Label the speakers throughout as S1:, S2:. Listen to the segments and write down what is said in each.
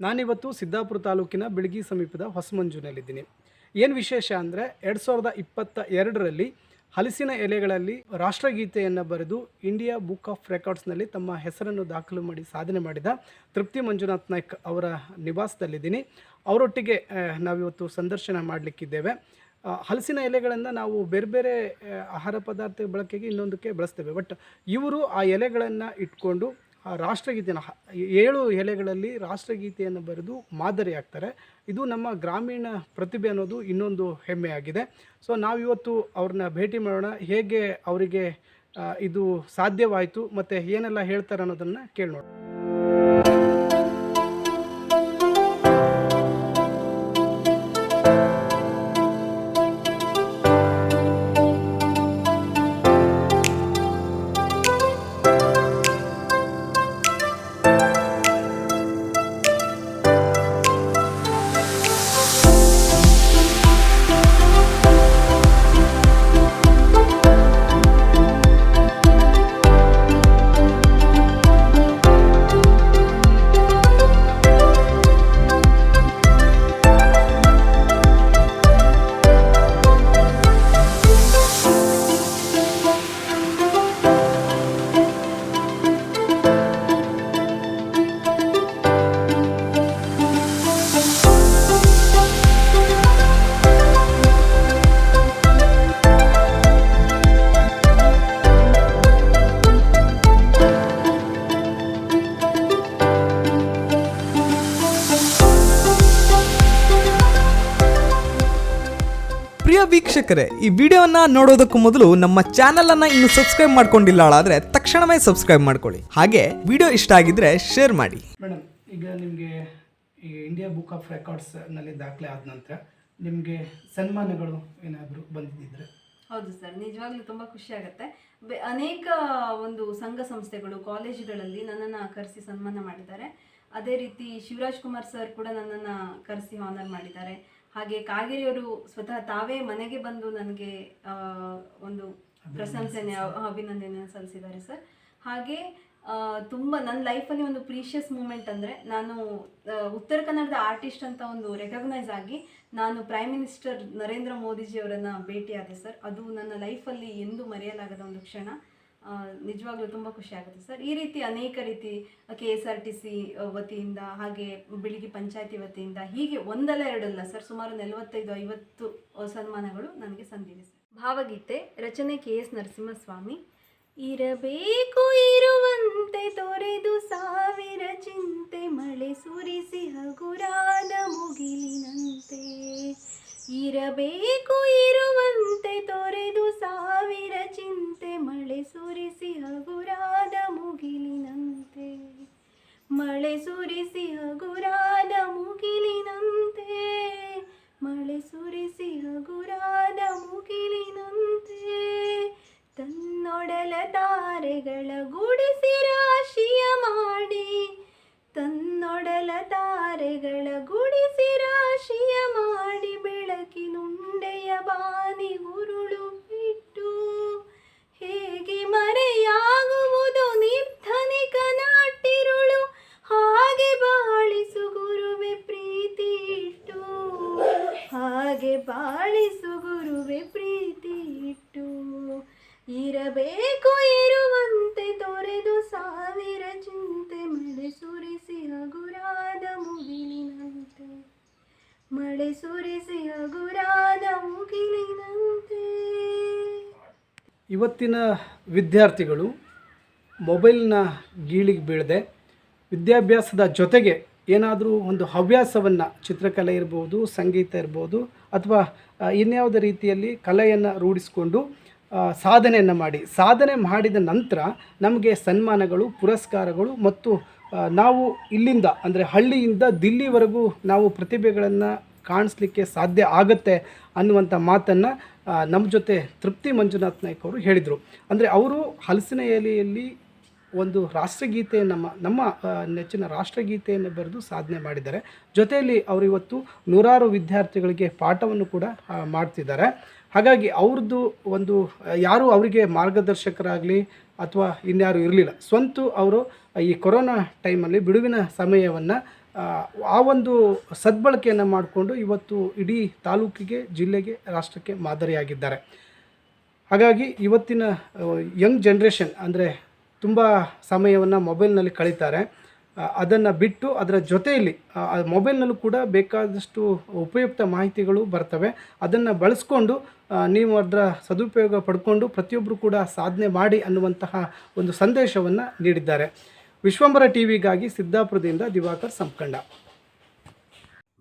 S1: ನಾನಿವತ್ತು ಸಿದ್ದಾಪುರ ತಾಲೂಕಿನ ಬಿಳಗಿ ಸಮೀಪದ ಹೊಸಮಂಜುನಲ್ಲಿದ್ದೀನಿ ಏನು ವಿಶೇಷ ಅಂದರೆ ಎರಡು ಸಾವಿರದ ಇಪ್ಪತ್ತ ಎರಡರಲ್ಲಿ ಹಲಸಿನ ಎಲೆಗಳಲ್ಲಿ ರಾಷ್ಟ್ರಗೀತೆಯನ್ನು ಬರೆದು ಇಂಡಿಯಾ ಬುಕ್ ಆಫ್ ರೆಕಾರ್ಡ್ಸ್ನಲ್ಲಿ ತಮ್ಮ ಹೆಸರನ್ನು ದಾಖಲು ಮಾಡಿ ಸಾಧನೆ ಮಾಡಿದ ತೃಪ್ತಿ ಮಂಜುನಾಥ್ ನಾಯ್ಕ್ ಅವರ ನಿವಾಸದಲ್ಲಿದ್ದೀನಿ. ಅವರೊಟ್ಟಿಗೆ ನಾವಿವತ್ತು ಸಂದರ್ಶನ ಮಾಡಲಿಕ್ಕಿದ್ದೇವೆ. ಹಲಸಿನ ಎಲೆಗಳನ್ನು ನಾವು ಬೇರೆ ಬೇರೆ ಆಹಾರ ಪದಾರ್ಥ ಬಳಕೆಗೆ ಇನ್ನೊಂದಕ್ಕೆ ಬಳಸ್ತೇವೆ. ಬಟ್ ಇವರು ಆ ಎಲೆಗಳನ್ನು ಇಟ್ಕೊಂಡು ರಾಷ್ಟ್ರಗೀತೆನ ಹ- ಏಳು ಎಲೆಗಳಲ್ಲಿ ರಾಷ್ಟ್ರಗೀತೆಯನ್ನು ಬರೆದು ಮಾದರಿ ಆಗ್ತಾರೆ ಇದು ನಮ್ಮ ಗ್ರಾಮೀಣ ಪ್ರತಿಭೆ ಅನ್ನೋದು ಇನ್ನೊಂದು ಹೆಮ್ಮೆಯಾಗಿದೆ. ಸೊ ನಾವಿವತ್ತು ಅವ್ರನ್ನ ಭೇಟಿ ಮಾಡೋಣ. ಹೇಗೆ ಅವರಿಗೆ ಇದು ಸಾಧ್ಯವಾಯಿತು ಮತ್ತು ಏನೆಲ್ಲ ಹೇಳ್ತಾರೆ ಅನ್ನೋದನ್ನು ಕೇಳಿ
S2: ವೀಕ್ಷಕರೇ ಈ ವಿಡಿಯೋನ ನೋಡೋದಕ್ಕೂ ಮೊದಲು ನಮ್ಮ ಚಾನೆಲ್ ಅನ್ನ ಇನ್ನು ಸಬ್ಸ್ಕ್ರೈಬ್ ಮಾಡ್ಕೊಂಡಿಲ್ಲ ಆದ್ರೆ ತಕ್ಷಣವೇ ಸಬ್ಸ್ಕ್ರೈಬ್ ಮಾಡ್ಕೊಳ್ಳಿ. ಹಾಗೆ ವಿಡಿಯೋ ಇಷ್ಟ ಆಗಿದ್ರೆ ಶೇರ್ ಮಾಡಿ.
S1: ಮೇಡಮ್ ಈಗ ನಿಮಗೆ ಇಂಡಿಯಾ ಬುಕ್ ಆಫ್ ರೆಕಾರ್ಡ್ಸ್ನಲ್ಲಿ ದಾಖಲೆ ಆದ ನಂತರ ನಿಮಗೆ ಸನ್ಮಾನಗಳು ಏನಾದರೂ ಬಂದಿದ್ರೆ
S3: ಹೌದು ಸರ್ ನಿಜವಾಗ್ಲೂ ತುಂಬ ಖುಷಿ ಆಗುತ್ತೆ. ಬೆ- ಅನೇಕ ಒಂದು ಸಂಘ ಸಂಸ್ಥೆಗಳು ಕಾಲೇಜುಗಳಲ್ಲಿ ನನ್ನನ್ನು ಕರೆಸಿ ಸನ್ಮಾನ ಮಾಡಿದ್ದಾರೆ. ಅದೇ ರೀತಿ ಶಿವರಾಜ್ ಕುಮಾರ್ ಸರ್ ಕೂಡ ನನ್ನನ್ನು ಕರೆಸಿ ಆನರ್ ಮಾಡಿದ್ದಾರೆ. ಹಾಗೆ ಕಾಗೇರಿಯವರು ಸ್ವತಃ ತಾವೇ ಮನೆಗೆ ಬಂದು ನನಗೆ ಒಂದು ಪ್ರಶಂಸನೆ ಅಭಿನಂದನೆ ಸಲ್ಲಿಸಿದ್ದಾರೆ ಸರ್. ಹಾಗೆ ತುಂಬ ನನ್ನ ಲೈಫಲ್ಲಿ ಒಂದು ಪ್ರೀಷಿಯಸ್ ಮೂಮೆಂಟ್ ಅಂದರೆ ನಾನು ಉತ್ತರ ಕನ್ನಡದ ಆರ್ಟಿಸ್ಟ್ ಅಂತ ಒಂದು ರೆಕಗ್ನೈಸ್ ಆಗಿ ನಾನು ಪ್ರೈಮ್ ಮಿನಿಸ್ಟರ್ ನರೇಂದ್ರ ಮೋದಿಜಿ ಅವರನ್ನು ಭೇಟಿಯಾದೆ ಸರ್. ಅದು ನನ್ನ ಲೈಫಲ್ಲಿ ಎಂದೂ ಮರೆಯಲಾಗದ ಒಂದು ಕ್ಷಣ. ನಿಜವಾಗ್ಲೂ ತುಂಬ ಖುಷಿ ಆಗುತ್ತೆ ಸರ್. ಈ ರೀತಿ ಅನೇಕ ರೀತಿ K S R T C ವತಿಯಿಂದ ಹಾಗೆ ಬಿಳಿಗಿ ಪಂಚಾಯತಿ ವತಿಯಿಂದ ಹೀಗೆ ಒಂದಲ್ಲ ಎರಡಲ್ಲ ಸರ್, ಸುಮಾರು ನಲವತ್ತೈದು, ಐವತ್ತು ಸನ್ಮಾನಗಳು ನನಗೆ ಸಂದಿವೆ ಸರ್. ಭಾವಗೀತೆ, ರಚನೆ ಕೆ ಎಸ್ ನರಸಿಂಹಸ್ವಾಮಿ. ಇರಬೇಕು ಇರುವಂತೆ ತೊರೆದು ಸಾವಿರ ಚಿಂತೆ, ಮಳೆ ಸುರಿಸಿ ಹಗುರಾದ ಮುಗಿಲಿನಂತೆ. ಇರಬೇಕು ಇರುವಂತೆ ತೊರೆದು ಸಾವಿರ ಚಿಂತೆ ಮಳೆ ಸುರಿಸಿ ಹಗುರಾದ ಮುಗಿಲಿನಂತೆ. ಮಳೆ ಸುರಿಸಿ ಹಗುರಾದ ಮುಗಿಲಿನಂತೆ. ಮಳೆ ಸುರಿಸಿ ಹಗುರಾದ ಮುಗಿಲಿನಂತೆ. ತನ್ನೊಡಲ ತಾರೆಗಳ ಗುಡಿಸಿ ಇರಬೇಕು ಇರುವಂತೆ ತೊರೆದು ಸಾವಿರ ಚಿಂತೆ ಮಳೆ ಸುರಿಸಿ ಹಗುರಾದ ಮುಗಿಲಿನಂತೆ. ಮಳೆ ಸುರಿಸಿ ಹಗುರಾದ ಮುಗಿಲಿನಂತೆ.
S1: ಇವತ್ತಿನ ವಿದ್ಯಾರ್ಥಿಗಳು ಮೊಬೈಲ್ನ ಗೀಳಿಗೆ ಬೀಳದೆ ವಿದ್ಯಾಭ್ಯಾಸದ ಜೊತೆಗೆ ಏನಾದರೂ ಒಂದು ಹವ್ಯಾಸವನ್ನು ಚಿತ್ರಕಲೆ ಇರ್ಬೋದು, ಸಂಗೀತ ಇರ್ಬೋದು ಅಥವಾ ಇನ್ಯಾವುದೇ ರೀತಿಯಲ್ಲಿ ಕಲೆಯನ್ನು ರೂಢಿಸಿಕೊಂಡು ಸಾಧನೆಯನ್ನು ಮಾಡಿ. ಸಾಧನೆ ಮಾಡಿದ ನಂತರ ನಮಗೆ ಸನ್ಮಾನಗಳು, ಪುರಸ್ಕಾರಗಳು ಮತ್ತು ನಾವು ಇಲ್ಲಿಂದ ಅಂದರೆ ಹಳ್ಳಿಯಿಂದ ದಿಲ್ಲಿವರೆಗೂ ನಾವು ಪ್ರತಿಭೆಗಳನ್ನು ಕಾಣಿಸ್ಲಿಕ್ಕೆ ಸಾಧ್ಯ ಆಗುತ್ತೆ ಅನ್ನುವಂಥ ಮಾತನ್ನು ನಮ್ಮ ಜೊತೆ ತೃಪ್ತಿ ಮಂಜುನಾಥ್ ನಾಯ್ಕ್ ಅವರು ಹೇಳಿದರು. ಅಂದರೆ ಅವರು ಹಲಸಿನ ಎಲೆಯಲ್ಲಿ ಒಂದು ರಾಷ್ಟ್ರಗೀತೆ ನಮ್ಮ ನಮ್ಮ ನೆಚ್ಚಿನ ರಾಷ್ಟ್ರಗೀತೆಯನ್ನು ಬರೆದು ಸಾಧನೆ ಮಾಡಿದ್ದಾರೆ. ಜೊತೆಯಲ್ಲಿ ಅವರು ಇವತ್ತು ನೂರಾರು ವಿದ್ಯಾರ್ಥಿಗಳಿಗೆ ಪಾಠವನ್ನು ಕೂಡ ಮಾಡ್ತಿದ್ದಾರೆ. ಹಾಗಾಗಿ ಅವ್ರದ್ದು ಒಂದು, ಯಾರೂ ಅವರಿಗೆ ಮಾರ್ಗದರ್ಶಕರಾಗಲಿ ಅಥವಾ ಇನ್ಯಾರು ಇರಲಿಲ್ಲ, ಸ್ವಂತ ಅವರು ಈ ಕೊರೋನಾ ಟೈಮಲ್ಲಿ ಬಿಡುವಿನ ಸಮಯವನ್ನು, ಆ ಒಂದು ಸದ್ಬಳಕೆಯನ್ನು ಮಾಡಿಕೊಂಡು ಇವತ್ತು ಇಡೀ ತಾಲೂಕಿಗೆ, ಜಿಲ್ಲೆಗೆ, ರಾಷ್ಟ್ರಕ್ಕೆ ಮಾದರಿಯಾಗಿದ್ದಾರೆ. ಹಾಗಾಗಿ ಇವತ್ತಿನ ಯಂಗ್ ಜನ್ರೇಷನ್ ಅಂದರೆ ತುಂಬ ಸಮಯವನ್ನು ಮೊಬೈಲ್ನಲ್ಲಿ ಕಳೀತಾರೆ. ಅದನ್ನು ಬಿಟ್ಟು ಅದರ ಜೊತೆಯಲ್ಲಿ ಮೊಬೈಲ್ನಲ್ಲೂ ಕೂಡ ಬೇಕಾದಷ್ಟು ಉಪಯುಕ್ತ ಮಾಹಿತಿಗಳು ಬರ್ತವೆ. ಅದನ್ನು ಬಳಸ್ಕೊಂಡು ನೀವು ಅದರ ಸದುಪಯೋಗ ಪಡ್ಕೊಂಡು ಪ್ರತಿಯೊಬ್ಬರು ಕೂಡ ಸಾಧನೆ ಮಾಡಿ ಅನ್ನುವಂತಹ ಒಂದು ಸಂದೇಶವನ್ನು ನೀಡಿದ್ದಾರೆ. ವಿಶ್ವಂಬರ ಟಿವಿಗಾಗಿ ಸಿದ್ದಾಪುರದಿಂದ ದಿವಾಕರ್ ಸಂಕಂಡ.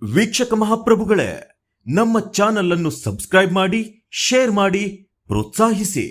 S4: ವೀಕ್ಷಕ ಮಹಾಪ್ರಭುಗಳೇ, ನಮ್ಮ ಚಾನಲ್ ಅನ್ನು ಸಬ್ಸ್ಕ್ರೈಬ್ ಮಾಡಿ, ಶೇರ್ ಮಾಡಿ, ಪ್ರೋತ್ಸಾಹಿಸಿ.